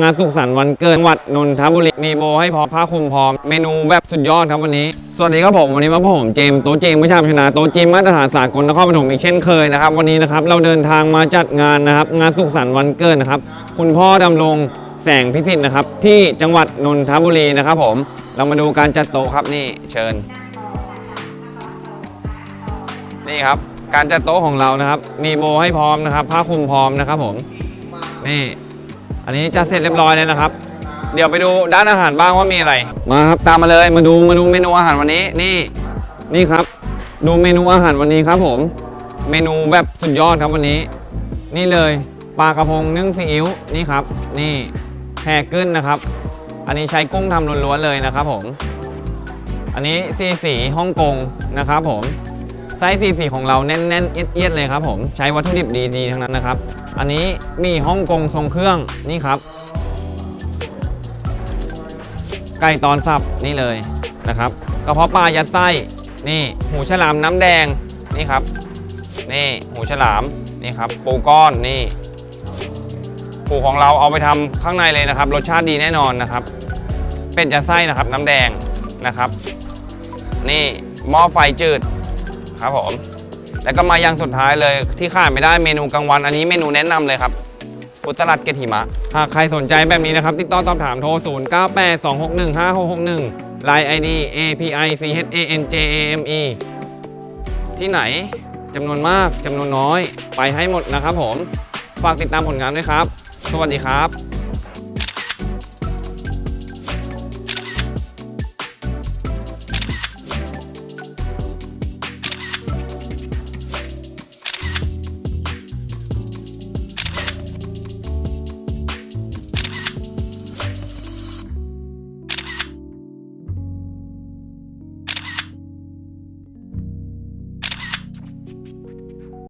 งานสุขสันต์วันเกิดจังหวัดนนทบุรีมีโบให้พร้อมผ้าคลุมพร้อมเมนูแบบสุดยอดครับวันนี้ สวัสดีครับผมวันนี้มาพบผมเจมโต๊ะเจมไม่ชาชนะโต๊ะเจมมาตรฐานสากลนครปฐมอีกเช่นเคยนะครับวันนี้นะครับเราเดินทางมาจัดงานนะครับงานสุขสันต์วันเกิดนะครับคุณพ่อดำรงแสงพิสิทธิ์นะครับที่จังหวัดนนทบุรีนะครับผมเรามาดูการจัดโต๊ะครับนี่เชิญ นี่ครับการจัดโต๊ะของเรานะครับมีโบให้พร้อมนะครับผ้าคลุมพร้อมนะครับผมนี่ อันนี้จัดเสร็จเรียบร้อยแล้วนะครับ เดี๋ยวไปดูด้านอาหารบ้างว่ามีอะไร มาครับตามมาเลยมาดูมาดูเมนูอาหารวันนี้นี่นี่ครับ ดูเมนูอาหารวันนี้ครับผม เมนูแบบสุดยอดครับวันนี้ นี่เลยปลากระพงนึ่งซีอิ๊วนี่ครับ นี่แห่กึ้นนะครับ อันนี้ใช้กุ้งทำล้วนๆเลยนะครับผม อันนี้ซีสีฮ่องกงนะครับผมไส้ซีสีของเราแน่นๆเอียดๆเลยครับผม ใช้วัตถุดิบดีๆทั้งนั้นนะครับ อันนี้มีฮ่องกงทรงเครื่องนี่ครับ ไก่ตอนสับนี่เลยนะครับกระเพาะปลายัดไส้นี่หูฉลามน้ำแดงนี่ครับ นี่หูฉลามนี่ครับปูก้อนนี่ปูของเราเอาไปทำข้างในเลยนะครับ รสชาติดีแน่นอนนะครับ เป็นจะไส้นะครับน้ำแดงนะครับ นี่หม้อไฟจืดครับผม แล้วก็มาย่างสุดท้ายเลยที่ขาดไม่ได้เมนูกลางวันอันนี้เมนูแนะนำเลยครับอุตลัดเกตหิมะ หากใครสนใจแบบนี้นะครับ ติดต่อสอบถามโทร 0 9 8 2 6 1 5 6 6 1 Line ID API CHANJAME ที่ไหนจำนวนมากจำนวนน้อย ไปให้หมดนะครับผม ฝากติดตามผลงานด้วยครับ สวัสดีครับ